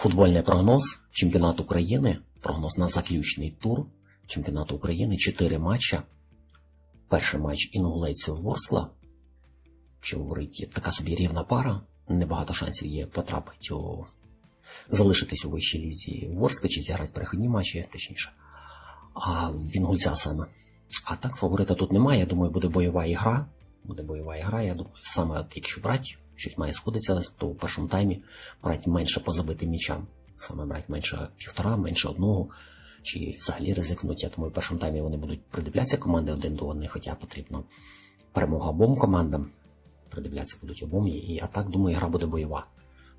Футбольний прогноз чемпіонату України, прогноз на заключний тур чемпіонату України. Чотири матча. Перший матч інгулець Ворскла. Що говорить, така собі рівна пара. Небагато шансів є потрапити у залишитись у вищій лізі Ворскли чи зіграти перехідні матчі, точніше. А в Інгульця саме. А так фаворита тут немає. Я думаю, буде бойова ігра. Буде бойова ігра. Я думаю, саме от якщо брати, щось має сходитися, то у першому таймі брати менше по забитим м'ячам. Саме брати менше півтора, менше одного. Чи взагалі ризикнуть. Я думаю, в першому таймі вони будуть придивлятися команди один до одної, хоча потрібно перемога обом командам. Придивлятися будуть обом. І а так, думаю, гра буде бойова.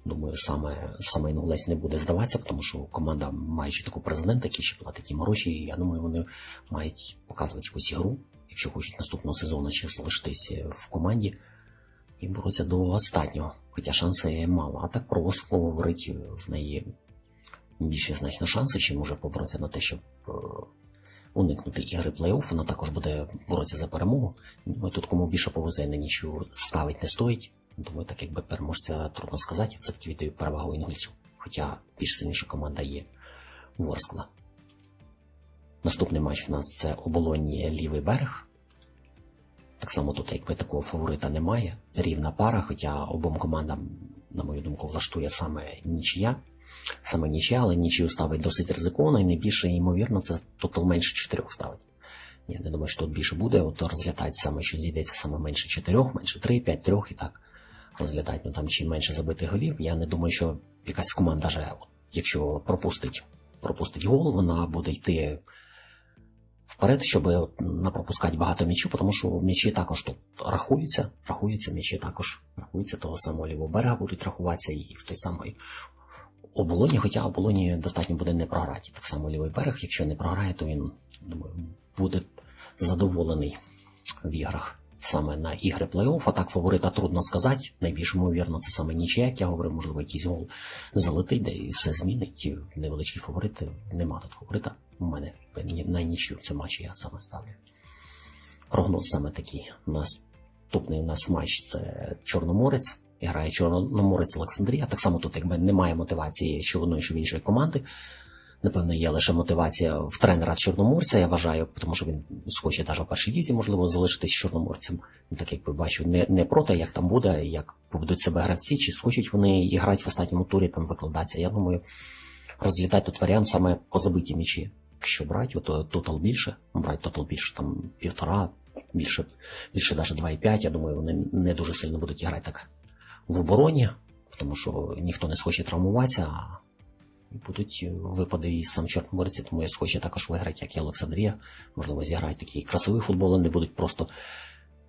Думаю, саме саме Інгулець не буде здаватися, тому що команда, маючи таку президента, який ще платить їм гроші, і я думаю, вони мають показувати якусь ігру, якщо хочуть наступного сезону ще залишитись в команді і боротися до останнього. Хоча шанси мало. А так про Ворсклу говорить в неї більше значно шанси, чим може поборотися на те, щоб е, уникнути ігри плей-офф. Вона також буде боротися за перемогу. Думаю, тут кому більше повезе на нічого ставить не стоїть. Думаю, так якби переможця трудно сказати, все-таки віддаю перевагу інгульцю. Хоча більш сильніша команда є Ворскла. Наступний матч в нас це оболоні лівий берег. Так само тут, якби такого фаворита немає. Рівна пара, хоча обом командам, на мою думку, влаштує саме нічия. Саме нічия, але нічию ставить досить ризиковано і найбільше ймовірно, це тотал менше чотирьох ставить. Я не думаю, що тут більше буде, от розглядати саме, що зійдеться саме менше чотирьох, менше три, п'ять, трьох і так розглядати. Ну там чим менше забитих голів. Я не думаю, що якась команда, от, якщо пропустить, пропустить гол, вона буде йти вперед, щоб не пропускати багато м'ячів, тому що м'ячі також тут рахуються, рахуються, м'ячі також рахуються, того самого лівого берега будуть рахуватися і в той самий оболоні, хоча оболоні достатньо буде не програти. Так само лівий берег, якщо не програє, то він думаю, буде задоволений в іграх. Саме на ігри плей-офф, а так фаворита трудно сказати. Найбільш ймовірно, це саме нічия, як я говорив, можливо, якийсь гол залетить, де і все змінить. Невеличкі фаворити, нема тут фаворита. У мене на нічю в цьому матчі я саме ставлю. Прогноз саме такий. Наступний у нас матч це Чорноморець. Грає Чорноморець Олександрія. Так само тут якби немає мотивації, що в одної, що в іншої команди. Напевно, є лише мотивація в тренера Чорноморця, я вважаю, тому що він схоче навіть в першій лізі, можливо, залишитись чорноморцем. Так якби бачу, не, не проти, як там буде, як поведуть себе гравці, чи схочуть вони і грати в останньому турі, там викладатися. Я думаю, розглядати тут варіант саме по забиті м'ячі. Якщо брати, то тотал більше, брати тотал більше там півтора, більше, більше навіть 2,5, я думаю, вони не дуже сильно будуть грати так в обороні, тому що ніхто не схоче травмуватися. Будуть випади із сам Чорноморці, тому я схочу також виграти, як і Олександрія. Можливо, зіграють такий красивий футбол, не будуть просто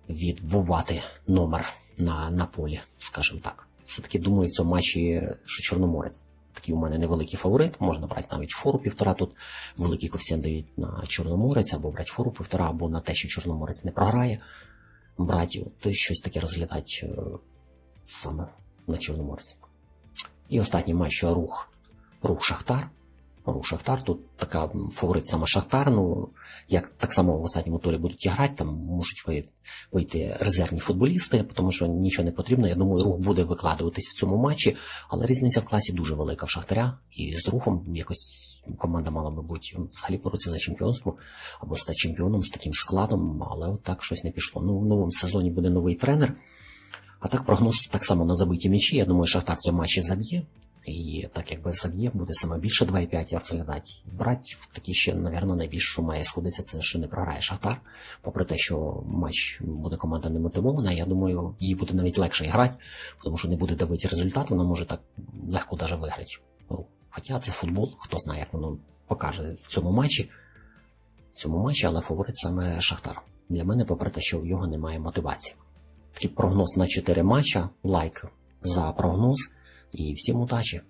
відбувати номер на на полі, скажімо так. Все-таки думаю, в цьому матчі, що Чорноморець. Такий у мене невеликий фаворит, можна брати навіть фору півтора. Тут великий коефіцієнт дають на Чорноморець, або брати фору півтора, або на те, що Чорноморець не програє. Брати, то щось таке розглядати саме на Чорноморці. І останній матч, рух рух Шахтар. Рух Шахтар, тут така фаворит саме Шахтар. Ну, як так само в останньому турі будуть грати, там можуть вийти резервні футболісти, тому що нічого не потрібно. Я думаю, рух буде викладуватись в цьому матчі, але різниця в класі дуже велика в Шахтаря. І з рухом якось команда мала би бути взагалі боротися за чемпіонство або стати чемпіоном з таким складом, але от так щось не пішло. Ну, в новому сезоні буде новий тренер. А так прогноз так само на забиті м'ячі. Я думаю, Шахтар в цьому матчі заб'є. І так якби заб'є, буде саме більше 2,5 розглядати. Брати в такі ще, напевно, найбільше, має сходитися, це що не програє Шахтар. Попри те, що матч буде команда не мотивована, я думаю, їй буде навіть легше грати, тому що не буде давити результат, вона може так легко навіть виграти. Хоча це футбол, хто знає, як воно покаже в цьому матчі. В цьому матчі, але фаворит саме Шахтар. Для мене, попри те, що в його немає мотивації. Такий прогноз на 4 матча. Лайк за прогноз. І всім удачі!